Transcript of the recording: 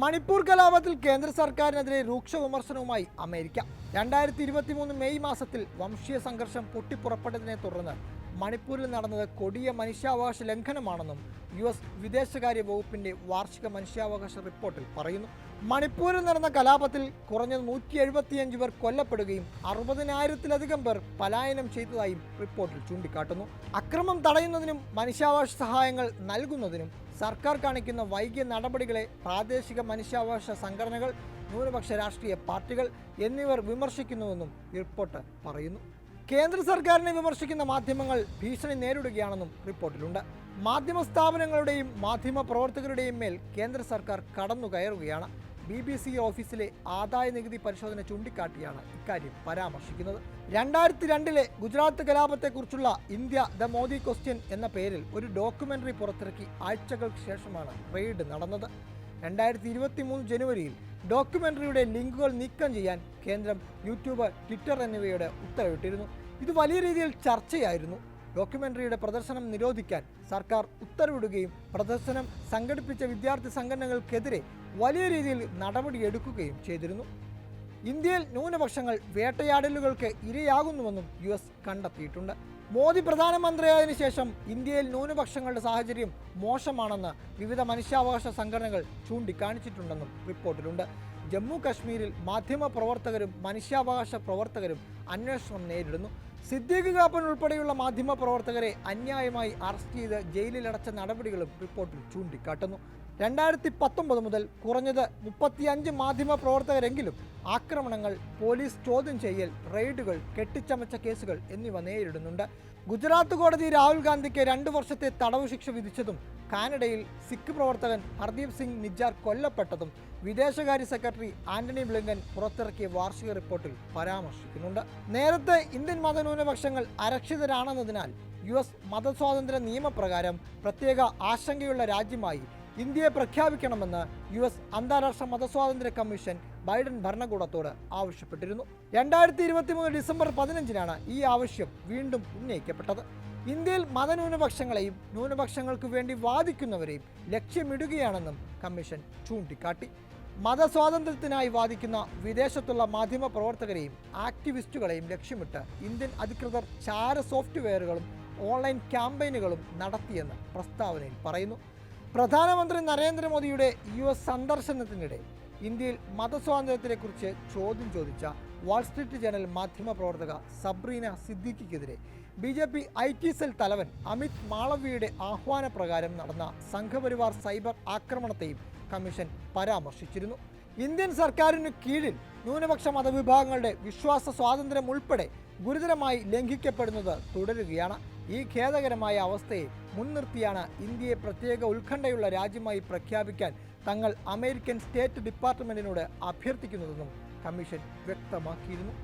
മണിപ്പൂർ കലാപത്തിൽ കേന്ദ്ര സർക്കാരിനെതിരെ രൂക്ഷ വിമർശനവുമായി അമേരിക്ക. രണ്ടായിരത്തി ഇരുപത്തി മൂന്ന് മെയ് മാസത്തിൽ വംശീയ സംഘർഷം പൊട്ടിപ്പുറപ്പെട്ടതിനെ തുടർന്ന് മണിപ്പൂരിൽ നടന്നത് കൊടിയ മനുഷ്യാവകാശ ലംഘനമാണെന്നും യു എസ് വിദേശകാര്യ വകുപ്പിന്റെ വാർഷിക മനുഷ്യാവകാശ റിപ്പോർട്ടിൽ പറയുന്നു. മണിപ്പൂരിൽ നടന്ന കലാപത്തിൽ കുറഞ്ഞത് നൂറ്റി എഴുപത്തിയഞ്ച് പേർ കൊല്ലപ്പെടുകയും അറുപതിനായിരത്തിലധികം പേർ പലായനം ചെയ്തതായും റിപ്പോർട്ടിൽ ചൂണ്ടിക്കാട്ടുന്നു. അക്രമം തടയുന്നതിനും മനുഷ്യാവകാശ സഹായങ്ങൾ നൽകുന്നതിനും സർക്കാർ കാണിക്കുന്ന വൈകിയ നടപടികളെ പ്രാദേശിക മനുഷ്യാവകാശ സംഘടനകൾ ന്യൂനപക്ഷ രാഷ്ട്രീയ പാർട്ടികൾ എന്നിവർ വിമർശിക്കുന്നുവെന്നും റിപ്പോർട്ട് പറയുന്നു. കേന്ദ്ര സർക്കാരിനെ വിമർശിക്കുന്ന മാധ്യമങ്ങൾ ഭീഷണി നേരിടുകയാണെന്നും റിപ്പോർട്ടിലുണ്ട്. മാധ്യമ സ്ഥാപനങ്ങളുടെയും മാധ്യമ പ്രവർത്തകരുടെയും മേൽ കേന്ദ്ര സർക്കാർ കടന്നു കയറുകയാണ്. ബി ബി സി ഓഫീസിലെ ആദായ നികുതി പരിശോധന ചൂണ്ടിക്കാട്ടിയാണ് ഇക്കാര്യം പരാമർശിക്കുന്നത്. രണ്ടായിരത്തി രണ്ടിലെ ഗുജറാത്ത് കലാപത്തെക്കുറിച്ചുള്ള ഇന്ത്യ ദ മോദി ക്വസ്റ്റ്യൻ എന്ന പേരിൽ ഒരു ഡോക്യുമെന്ററി പുറത്തിറക്കി ആഴ്ചകൾക്ക് ശേഷമാണ് റെയ്ഡ് നടന്നത്. രണ്ടായിരത്തി ഇരുപത്തി മൂന്ന് ജനുവരിയിൽ ഡോക്യുമെന്ററിയുടെ ലിങ്കുകൾ നീക്കം ചെയ്യാൻ കേന്ദ്രം യൂട്യൂബ് ട്വിറ്റർ എന്നിവയുടെ ഉത്തരവിട്ടിരുന്നു. ഇത് വലിയ രീതിയിൽ ചർച്ചയായിരുന്നു. ഡോക്യുമെന്ററിയുടെ പ്രദർശനം നിരോധിക്കാൻ സർക്കാർ ഉത്തരവിടുകയും പ്രദർശനം സംഘടിപ്പിച്ച വിദ്യാർത്ഥി സംഘടനകൾക്കെതിരെ വലിയ രീതിയിൽ നടപടിയെടുക്കുകയും ചെയ്തിരുന്നു. ഇന്ത്യയിൽ ന്യൂനപക്ഷങ്ങൾ വേട്ടയാടലുകൾക്ക് ഇരയാകുന്നുവെന്നും യു എസ് കണ്ടെത്തിയിട്ടുണ്ട്. മോദി പ്രധാനമന്ത്രിയായതിനു ശേഷം ഇന്ത്യയിൽ ന്യൂനപക്ഷങ്ങളുടെ സാഹചര്യം മോശമാണെന്ന് വിവിധ മനുഷ്യാവകാശ സംഘടനകൾ ചൂണ്ടിക്കാണിച്ചിട്ടുണ്ടെന്നും റിപ്പോർട്ടിലുണ്ട്. ജമ്മു കശ്മീരിൽ മാധ്യമ പ്രവർത്തകരും മനുഷ്യാവകാശ പ്രവർത്തകരും അന്വേഷണം നേരിടുന്നു. സിദ്ദീഖ് കാപ്പൻ ഉൾപ്പെടെയുള്ള മാധ്യമ പ്രവർത്തകരെ അന്യായമായി അറസ്റ്റ് ചെയ്ത് ജയിലിലടച്ച നടപടികളും റിപ്പോർട്ടിൽ ചൂണ്ടിക്കാട്ടുന്നു. രണ്ടായിരത്തി പത്തൊമ്പത് മുതൽ കുറഞ്ഞത് മുപ്പത്തിയഞ്ച് മാധ്യമ പ്രവർത്തകരെങ്കിലും ആക്രമണങ്ങൾ പോലീസ് ചോദ്യം ചെയ്യൽ റെയ്ഡുകൾ കെട്ടിച്ചമച്ച കേസുകൾ എന്നിവ നേരിടുന്നുണ്ട്. ഗുജറാത്ത് കോടതി രാഹുൽ ഗാന്ധിക്ക് രണ്ടു വർഷത്തെ തടവ് ശിക്ഷ വിധിച്ചതും കാനഡയിൽ സിഖ് പ്രവർത്തകൻ ഹർദീപ് സിംഗ് നിജ്ജാർ കൊല്ലപ്പെട്ടതും വിദേശകാര്യ സെക്രട്ടറി ആന്റണി ബ്ലിങ്കൻ പുറത്തിറക്കിയ വാർഷിക റിപ്പോർട്ടിൽ പരാമർശിക്കുന്നുണ്ട്. നേരത്തെ ഇന്ത്യൻ മതന്യൂനപക്ഷങ്ങൾ അരക്ഷിതരാണെന്നതിനാൽ യു എസ് മതസ്വാതന്ത്ര്യ നിയമപ്രകാരം പ്രത്യേക ആശങ്കയുള്ള രാജ്യമായി ഇന്ത്യയെ പ്രഖ്യാപിക്കണമെന്ന് യു എസ് അന്താരാഷ്ട്ര മതസ്വാതന്ത്ര്യ കമ്മീഷൻ ബൈഡൻ ഭരണകൂടത്തോട് ആവശ്യപ്പെട്ടിരുന്നു. രണ്ടായിരത്തി ഇരുപത്തി മൂന്ന് ഡിസംബർ പതിനഞ്ചിനാണ് ഈ ആവശ്യം വീണ്ടും ഉന്നയിക്കപ്പെട്ടത്. ഇന്ത്യയിൽ മതന്യൂനപക്ഷങ്ങളെയും ന്യൂനപക്ഷങ്ങൾക്ക് വേണ്ടി വാദിക്കുന്നവരെയും ലക്ഷ്യമിടുകയാണെന്നും കമ്മീഷൻ ചൂണ്ടിക്കാട്ടി. മതസ്വാതന്ത്ര്യത്തിനായി വാദിക്കുന്ന വിദേശത്തുള്ള മാധ്യമ പ്രവർത്തകരെയും ആക്ടിവിസ്റ്റുകളെയും ലക്ഷ്യമിട്ട് ഇന്ത്യൻ അധികൃതർ ചാര സോഫ്റ്റ്വെയറുകളും ഓൺലൈൻ ക്യാമ്പയിനുകളും നടത്തിയെന്ന് പ്രസ്താവനയിൽ പറയുന്നു. പ്രധാനമന്ത്രി നരേന്ദ്രമോദിയുടെ യു എസ് സന്ദർശനത്തിനിടെ ഇന്ത്യയിൽ മതസ്വാതന്ത്ര്യത്തെക്കുറിച്ച് ചോദ്യം ചോദിച്ച വാൾസ്ട്രീറ്റ് ജേണൽ മാധ്യമ പ്രവർത്തക Sabrina സിദ്ദിഖിക്കെതിരെ B J P I T cell തലവൻ അമിത് മാളവിയുടെ ആഹ്വാനപ്രകാരം നടന്ന സംഘപരിവാർ സൈബർ ആക്രമണത്തെയും കമ്മീഷൻ പരാമർശിച്ചിരുന്നു. ഇന്ത്യൻ സർക്കാരിനു കീഴിൽ ന്യൂനപക്ഷ മതവിഭാഗങ്ങളുടെ വിശ്വാസ സ്വാതന്ത്ര്യം ഉൾപ്പെടെ ഗുരുതരമായി ലംഘിക്കപ്പെടുന്നത് തുടരുകയാണ്. ഈ ഖേദകരമായ അവസ്ഥയെ മുൻനിർത്തിയാണ് ഇന്ത്യയെ പ്രത്യേക ഉത്കണ്ഠയുള്ള രാജ്യമായി പ്രഖ്യാപിക്കാൻ തങ്ങൾ അമേരിക്കൻ സ്റ്റേറ്റ് ഡിപ്പാർട്ട്മെന്റിനോട് അഭ്യർത്ഥിക്കുന്നതെന്നും കമ്മീഷൻ വ്യക്തമാക്കിയിരുന്നു.